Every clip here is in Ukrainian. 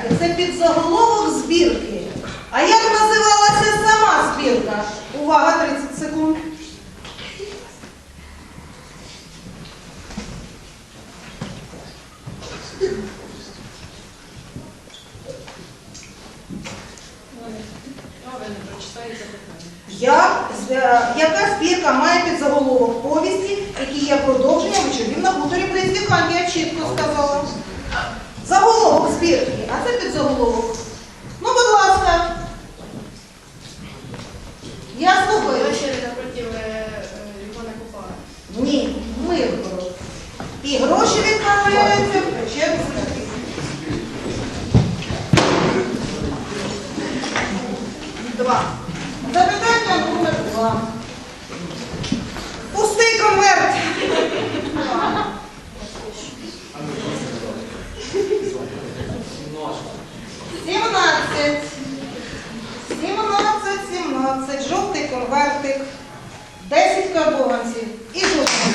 гляньте, це підзаголовок збірки. А як називалася сама збірка? Увага, 30 секунд. Як, е, яка збірка має підзаголовок повісті, які є продовженням вечорів на хуторі Близнюкам? Я чітко сказала. Заголовок збірки, а це підзаголовок. Ну, будь ласка. Я слухаю. Купала. Ні, Миргород. І гроші відправляються Печерську. Два. Запитання номер два. Пустий конверт. 17, 17, жовтий конвертик, 10 карбованців і жовтий.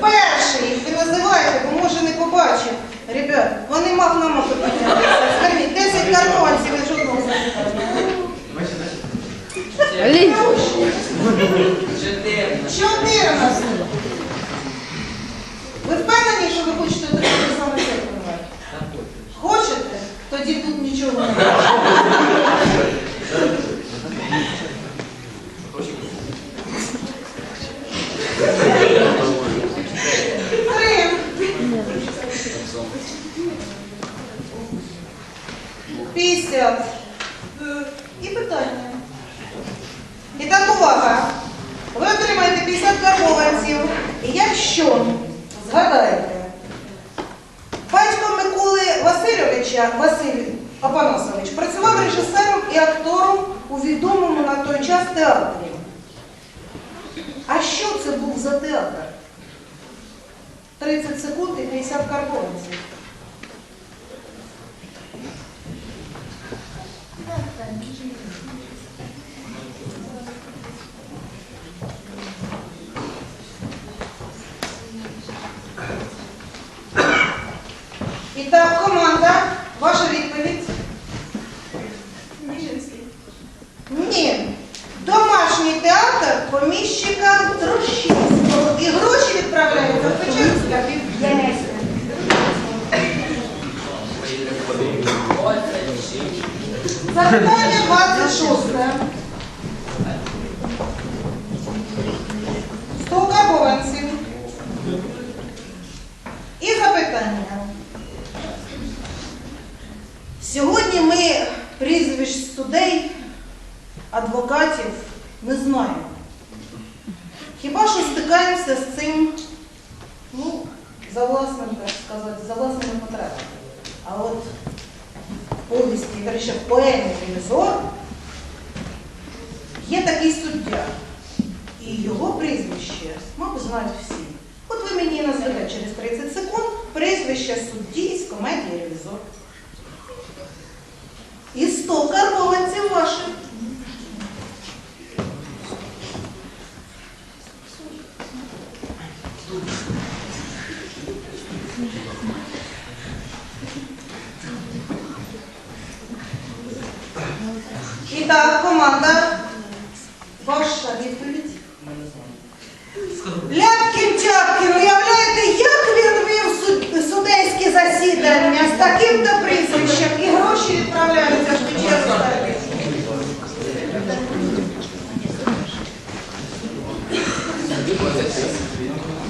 Перший, ви називаєте, бо може не побачив. Ребят, вони магнама піднялися. Скажіть, 10 карбованців і жодного забігання. 14. Ви впевнені, що ви хочете отримати саме цей? Хочете? Тоді тут нічого немає. Васильовича, Василь Апанасович, працював режисером і актором у відомому на той час театрі. А що це був за театр? 30 секунд і 50 карбованців. І так, команда, ваша відповідь? Ніжинський. Ні. Домашній театр поміщика Трощинського. І гроші відправляються в Печерська. Запитання 26. Сто карбованців. І запитання. Сьогодні ми прізвищ судей, адвокатів не знаємо. Хіба що стикаємося з цим, ну, за власним, так сказати, за власними потребами. А от в повісті, верніше, в поемі є такий суддя. І його прізвище, мабуть, знають всі. От ви мені назвете через 30 секунд прізвище судді з комедії «Ревізор». І 100 карбованців ваших. Так, команда. Ваша відповідь. Ляпкін Тяпкін, уявляєте, як він вів суд- судейські засідання з таким-то прізвищем і гроші відправляються в Печерську.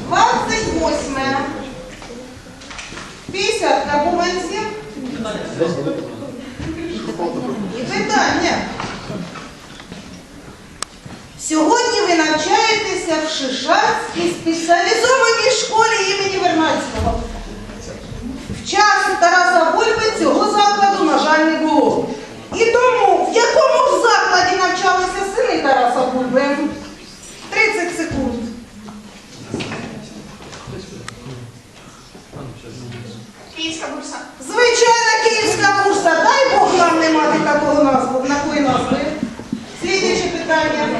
Двадцять восьме. П'ятдесят карбованців. І питання. Сьогодні ви навчаєтеся в Шишацькій спеціалізованій школі імені Вернадського. В час Тараса Бульби цього закладу, на жаль, не було. І тому, в якому ж закладі навчалися сини Тараса Бульби? 30 секунд. Київська бурса. Звичайна київська бурса. Дай Бог нам не мати такого назви, такої назви. Слідуюче питання.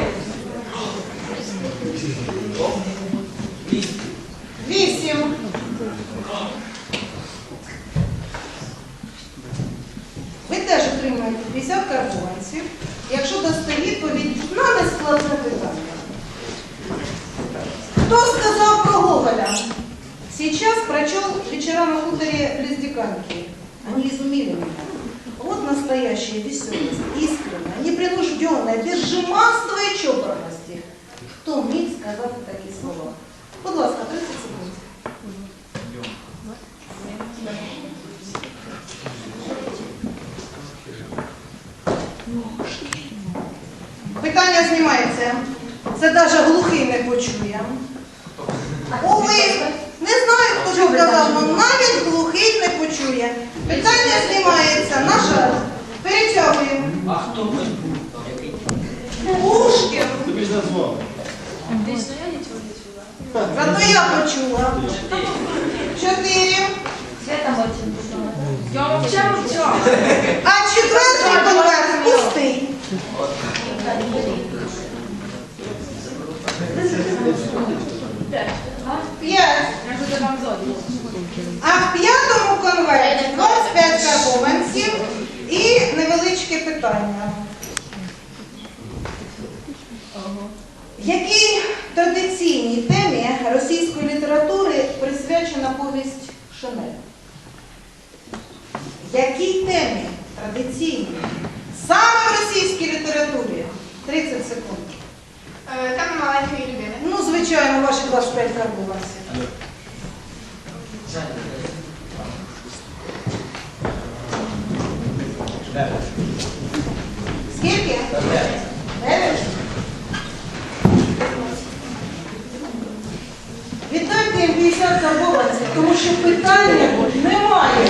Ви теж отримаєте 50 карбованців, якщо дасте відповідь на нескладне питання. Кто сказал про Гоголя? Сейчас прочел вечера на хуторе Лездиканки. Они изумили меня. Вот настоящая веселость, искренняя, непринужденная, без жеманства и чопорности. Хто міг сказати такі слова? Будь ласка, 30 секунд. Питання знімається. Це навіть глухий не почує. Ови, не знаю, хто що казав, але навіть глухий не почує. Питання знімається, на жаль. Перетягуємо. А хто хоч був? Пушкін. Тобі ж назвав. Зато я почула. Чотири. Я вообще мовчала. А четвертий конверт пустий. П'ять. Я вже вам зоді. А в п'ятому конверті 25 карбованців і невеличке питання. Якій традиційній темі російської літератури присвячена повість Шанель? Якій темі традиційній? Саме в російській літературі. 30 секунд. Е, Там маленької людини. Ну, звичайно, ваші 25 карбованців. Скільки? Дев'ять? Віддайте їм 50 карбованців, тому що питання немає.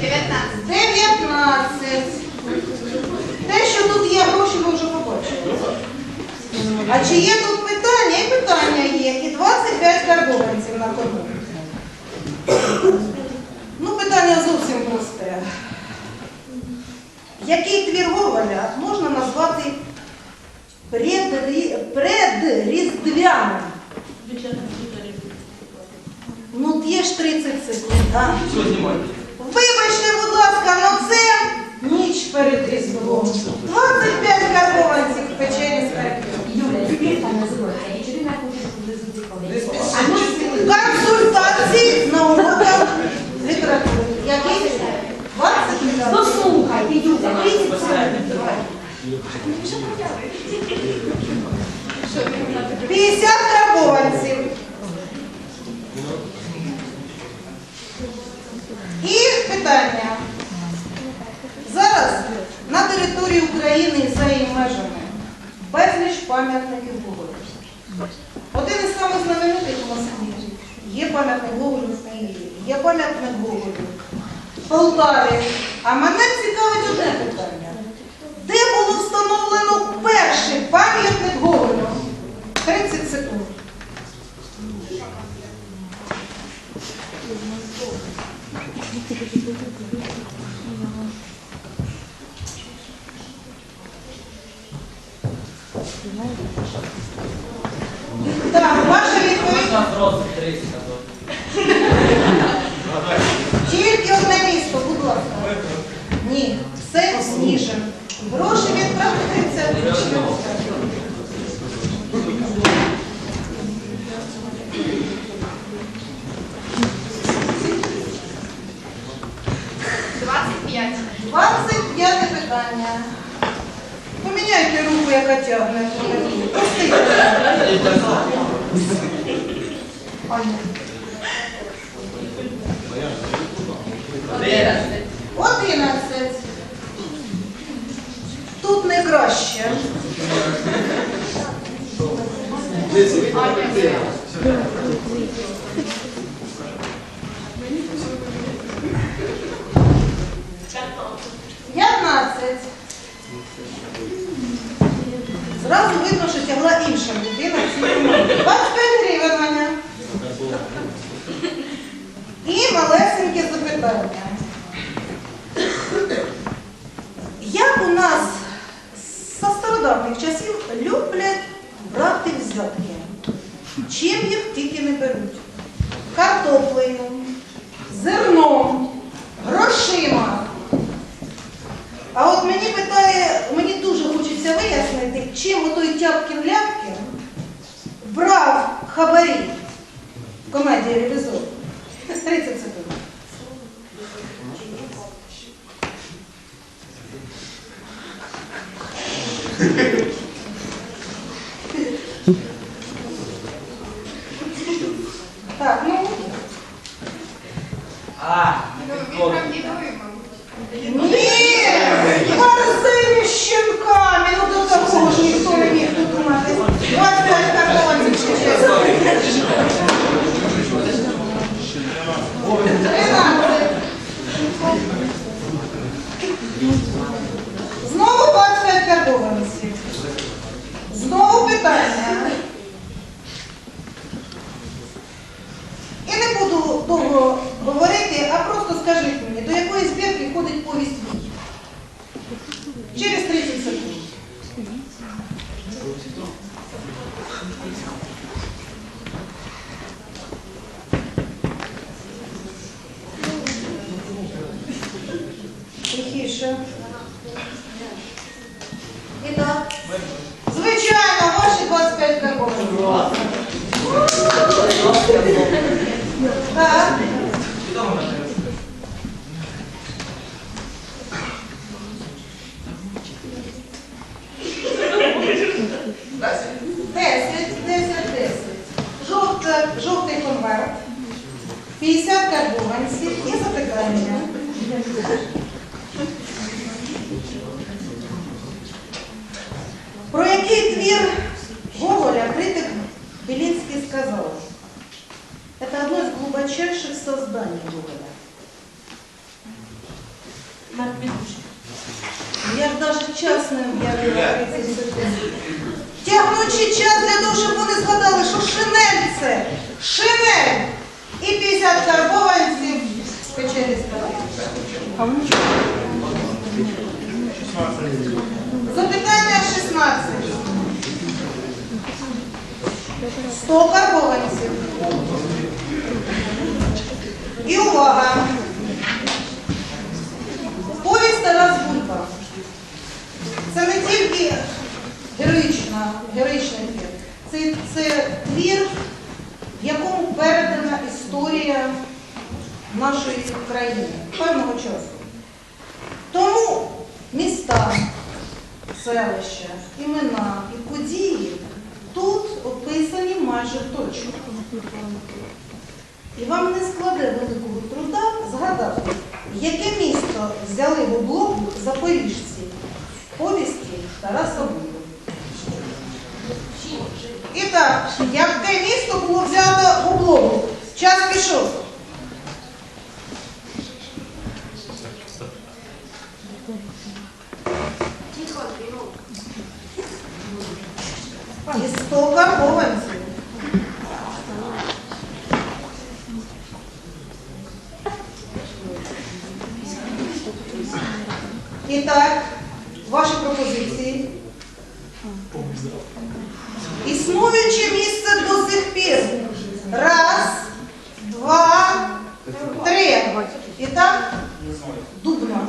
19. 19. Те, що тут є гроші, ви вже побачили. А чи є тут питання? Є. І 25 карбованців на кону. Ну, питання зовсім просте. Який твір Гоголя можна назвати предріздвяним? Ну, є ж 30 секунд, так? Що знімати? Вибачте, будь ласка, ну це ніч перед Різдвом. 25 карбованців в печері з Консультації на уроках літератури. Який? 20 Послухайте, Юля, вийдіть Що, не можна 50 карбованців. І питання. Зараз на території України і за її межами безліч пам'ятників Гоголю. Знаменитих у Є пам'ятник Гоголю в Києві, є пам'ятник Гоголю в Полтаві. А мене цікавить одне питання. Де було встановлено перший пам'ятник Гоголю? 30 секунд. Так, ваша відповідь. Можна просто 30 Тільки одне місто, будь ласка. Ні, все Сніжин. Гроші відправляються. Двадцять п'ять. 25 питання. Поміняйте руку, яка тягне. Постійте. Одинадцять. Тут не краще. П'ятнадцять. Зразу видно, що тягла інша людина. ці команди. 25 гривень, Ваня. І малесеньке запитання. чим їх тільки не беруть. Картоплею, зерном, грошима. А от мені питає, мені дуже хочеться вияснити, чим отой Тяпкін Ляпкін брав хабарі в комедії ревізор. 30 секунд. Так, ну, А, Ну, він правдивий, мабуть. ні, борзими щенками, ну до такого ж ніхто не міг додумати. 25 картонців ще ще. 13. Знову 25 карбованців. Знову питання. І не буду довго говорити, а просто скажіть мені, до якої збірки входить повість «Вій»? Через 30 секунд. Тихіше. І так. Звичайно, ваші 25 карбованців. Так. Десять, десять, десять. Жовта, жовтий конверт. 50 карбованців і запитання. Про який твір Гоголя критик Белинский сказал? Это одно из глубочайших созданий Гоголя. Я ж даже час не об'явила 30 секунд. Тягнучи час для того, щоб вони згадали, що шинель це шинель і 50 карбованців з печері Запитання 16. 100 карбованців. І увага! Повість Тарас Бульба. Це не тільки героїчна, героїчний твір. Це, це твір, в якому передана історія нашої країни певного часу. Тому міста, селища, імена і події тут описані майже точно. І вам не складе великого труда згадати, яке місто взяли в облог запоріжці повісті Тараса Бульби. І так, яке місто було взято в облогу? Час пішов. І сто карбованців. І так, ваші пропозиції. Існуюче місце до сих пір. Раз, два, три. І так, дубно.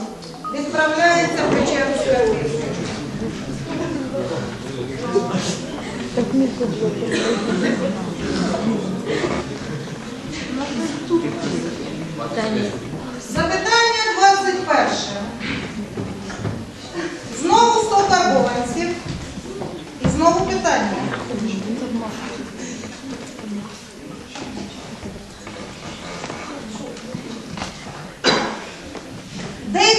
Відправляється в Печерську артисту. Запитання 21. Знову 100 карбованців. І знову питання. Де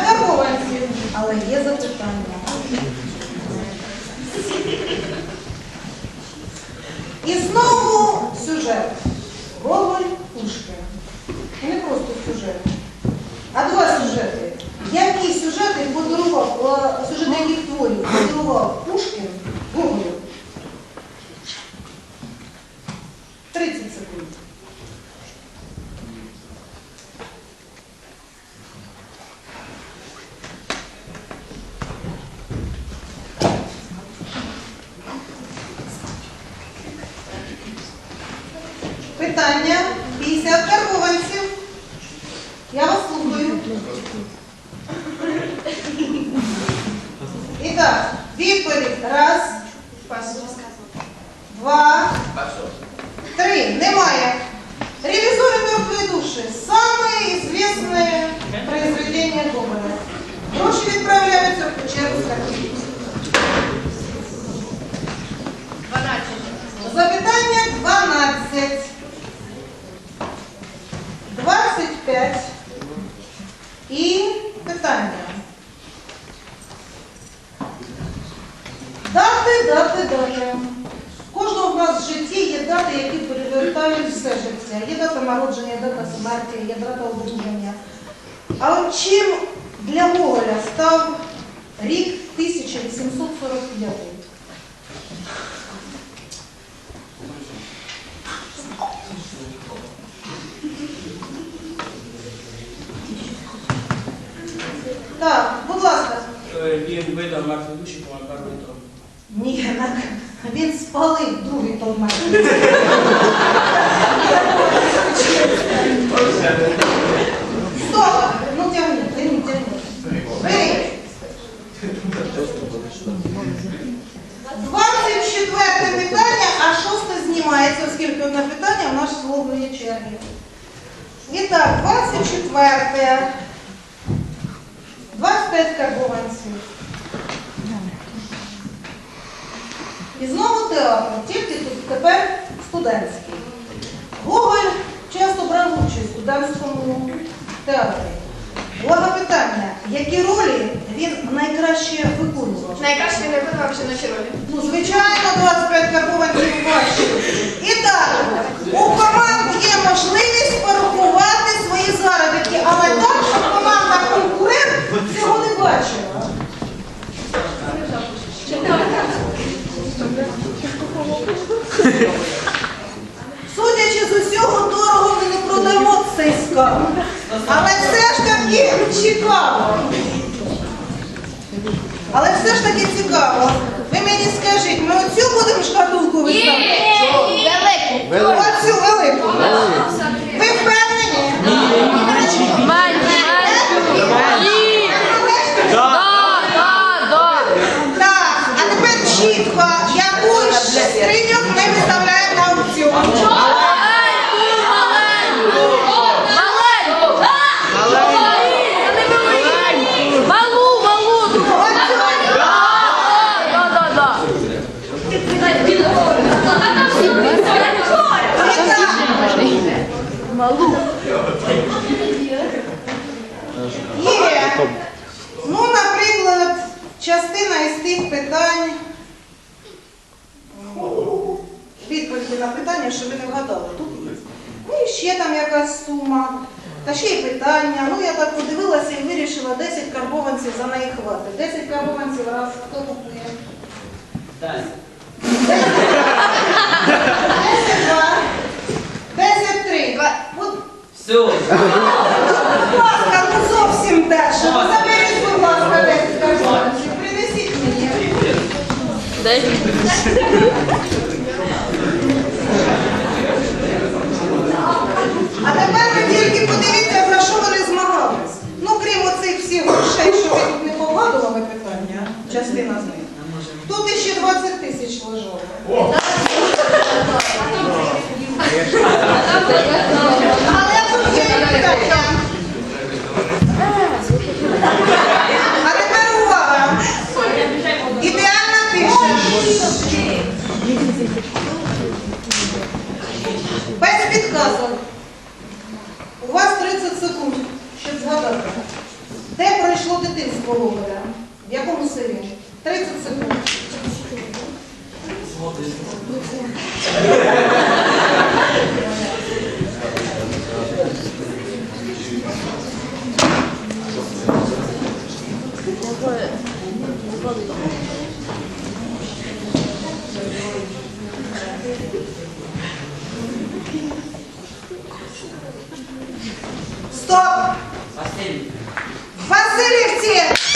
50. Але є запитання. І знову сюжет. Гоголь Пушкін. Не просто сюжет, а два сюжети. Які сюжети подарував, е, сюжети яких творів подарував Пушкін Гоголю? 30 секунд. Питання 50 карбованців. Я вас слухаю. І так, відповідь. Раз, два, три. Немає. Ревизоры мертвые души. Самое известное произведение Гоголя. Гроші відправляються в печеру скарбів. 12. Запитання 12. 25. І питання. Дати, дати, дати. Кожного в нас в житті є дати, які перевертають все життя. Є дата народження, є дата смерті, є дата одруження. А от чим для Гоголя став рік 1845? Так, будь ласка. Е, Він видав мертві душі по перший трон. Ні, на- він спалив другий том Стоп! Ну тягніть, тягніть, тягніть. Беріть. 24 питання, а шосте знімається, оскільки одне питання в нас слово є черги. І так, 24. 25 карбованців. І знову театр, тільки тут тепер студентський. Гоголь часто брав участь у студентському театрі. Увага питання, які ролі він найкраще виконував? Найкраще не виконав жіночі ролі. Ну, звичайно, 25 карбованців бачили. І так, у команд є можливість порахувати свої заробітки, але так, щоб команда конкурент цього не бачила. Судячи з усього, дорого ми не продамо цей скарб. Але все ж таки цікаво. Але все ж таки цікаво. Ви мені скажіть, ми оцю будемо шкатулку виставляти? Велику. Оцю велику. Ви впевнені? Так, а тепер чітко, яку з скриньок ми виставляємо на аукціон. Малу, малу! Оцю. Да, да, да. Є. Ну, наприклад, частина із тих питань. Відповіді на питання, що ви не вгадали. Тут є. Ну і ще там якась сума. Та ще й питання. Ну, я так подивилася і вирішила 10 карбованців за неї хватить. 10 карбованців раз, хто купує? Далі. 10 два. 10 три. От Все. Будь ласка, ну зовсім дешево. Заберіть, будь ласка, 10 карбованців. Принесіть мені. А тепер ви тільки подивіться, за що вони змагались. Ну, крім оцих всіх грошей, що ви тут не погадували питання, частина з них. Тут ще 20 тисяч лежало. Але тут є питання. А тепер увага. Ідеальна тиша. Без підказок секунд, щоб згадати, де пройшло дитинство Волода, в якому селі? 30 секунд. Thank you. Стоп! Васильівці!